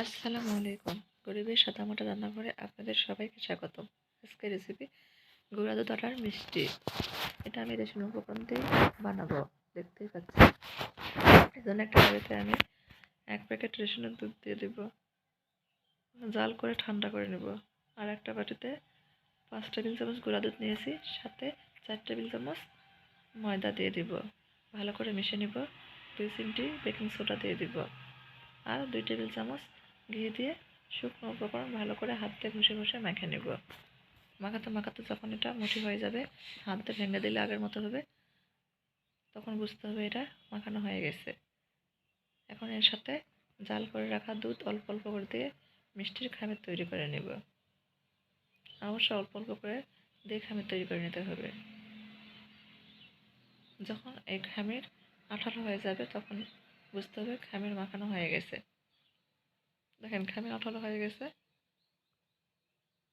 আসসালামু আলাইকুম। গরিবের সাদামাটা রান্নাঘরে আপনাদের সবাইকে স্বাগত আজকের রেসিপি গুঁড়া দুধ আটার মিষ্টি। এটা আমি রেশন উপকরণ দিয়ে বানাবো। দেখতেই পাচ্ছি এই জন্য একটা বাড়িতে আমি এক প্যাকেট রেশনের দুধ দিয়ে দিব। জাল করে ঠান্ডা করে নেব। আর একটা বাটিতে পাঁচ টেবিল চামচ গুঁড়া দুধ নিয়েছি। সাথে চার টেবিল চামচ ময়দা দিয়ে দিব। ভালো করে মিশে নিব। দুই চিমটি বেকিং সোডা দিয়ে দিব। আর দুই টেবিল চামচ ঘি দিয়ে শুকনো উপকরণ ভালো করে হাত ঘষে ঘষে মেখে নেব। মাখাতে মাখাতে যখন এটা মুঠি হয়ে যাবে হাত ভেঙে দিলে আগের মতো হবে, তখন বুঝতে হবে এটা মাখানো হয়ে গেছে। এখন এর সাথে জাল করে রাখা দুধ অল্প অল্প করে দিয়ে মিষ্টির খামির তৈরি করে নেব। অবশ্য অল্প অল্প করে দিয়ে খামির তৈরি করে নিতে হবে। যখন এই খামির আঠালো হয়ে যাবে, তখন বুঝতে হবে খামির মাখানো হয়ে গেছে। দেখেন, খামির আঠালো হয়ে গেছে।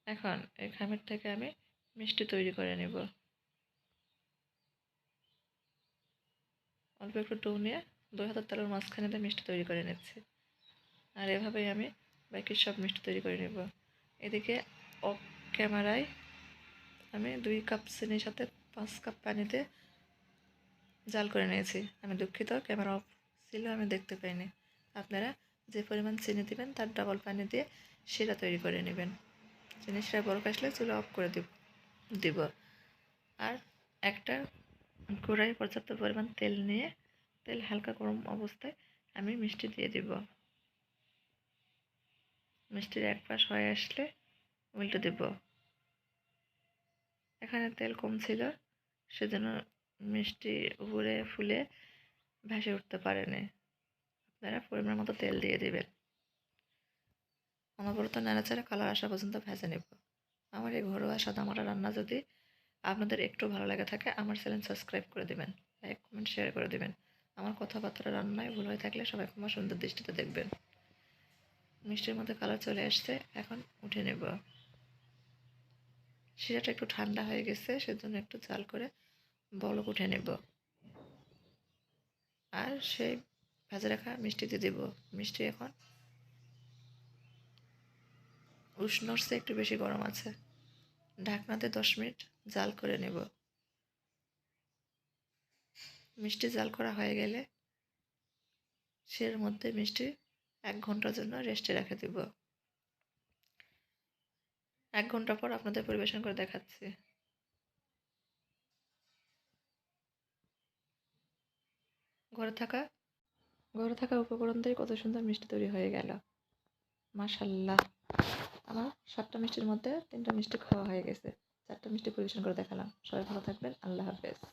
এখন এই খামির থেকে আমি মিষ্টি তৈরি করে নেব। অল্প একটু ডো নিয়ে দুই হাতের তালের মাঝখানে দিয়ে মিষ্টি তৈরি করে নিচ্ছি। আর এভাবেই আমি বাকি সব মিষ্টি তৈরি করে নেব। এদিকে অফ ক্যামেরায় আমি দুই কাপ চিনির সাথে পাঁচ কাপ পানিতে জাল করে নিয়েছি। আমি দুঃখিত, ক্যামেরা অফ ছিল, আমি দেখতে পাইনি। আপনারা যে পরিমাণ চিনি দিবেন, তার ডাবল পানি দিয়ে শিরা তৈরি করে নেবেন। চিনি শিরা বরফ আসলে চুলো অফ করে দিব দিব। আর একটা কড়াই পর্যাপ্ত পরিমাণ তেল নিয়ে, তেল হালকা গরম অবস্থায় আমি মিষ্টি দিয়ে দিব। মিষ্টির এক পাশ হয়ে আসলে উল্টে দিব। এখানে তেল কম ছিল, সেজন্য মিষ্টি উপরে ফুলে ভেসে উঠতে পারেনি। পরিমাণ মতো তেল দিয়ে দেবেন। অনবরত নাড়াচাড়া কালার আসা পর্যন্ত ভেজে নেব। আমার এই ঘরোয়া সাদামাটা রান্না যদি আপনাদের একটু ভালো লাগে থাকে, আমার চ্যানেল সাবস্ক্রাইব করে দেবেন, লাইক, কমেন্ট, শেয়ার করে দেবেন। আমার কথাবার্তা রান্নায় ভুল হয়ে থাকলে সবাই ক্ষমা সুন্দর দৃষ্টিতে দেখবেন। মিষ্টির মধ্যে কালার চলে আসছে, এখন উঠে নেব। শিরাটা একটু ঠান্ডা হয়ে গেছে, সেজন্য একটু জাল করে বলক উঠে নেব। আর সেই ভেজে রাখা মিষ্টিতে দেব। মিষ্টি এখন উষ্ণর চেয়ে একটু বেশি গরম আছে। ঢাকনাতে দশ মিনিট জাল করে নেব। মিষ্টি জাল করা হয়ে গেলে সের মধ্যে মিষ্টি এক ঘণ্টার জন্য রেস্টে রেখে দেব। এক ঘণ্টা পর আপনাদের পরিবেশন করে দেখাচ্ছি। ঘরে থাকা ঘরে থাকা উপকরণ দিয়ে কত সুন্দর মিষ্টি তৈরি হয়ে গেল। মাশাল্লাহ আমার সাতটা মিষ্টির মধ্যে তিনটা মিষ্টি খাওয়া হয়ে গেছে। চারটা মিষ্টি পরিবেশন করে দেখালাম। সবাই ভালো থাকবেন। আল্লাহ হাফেজ।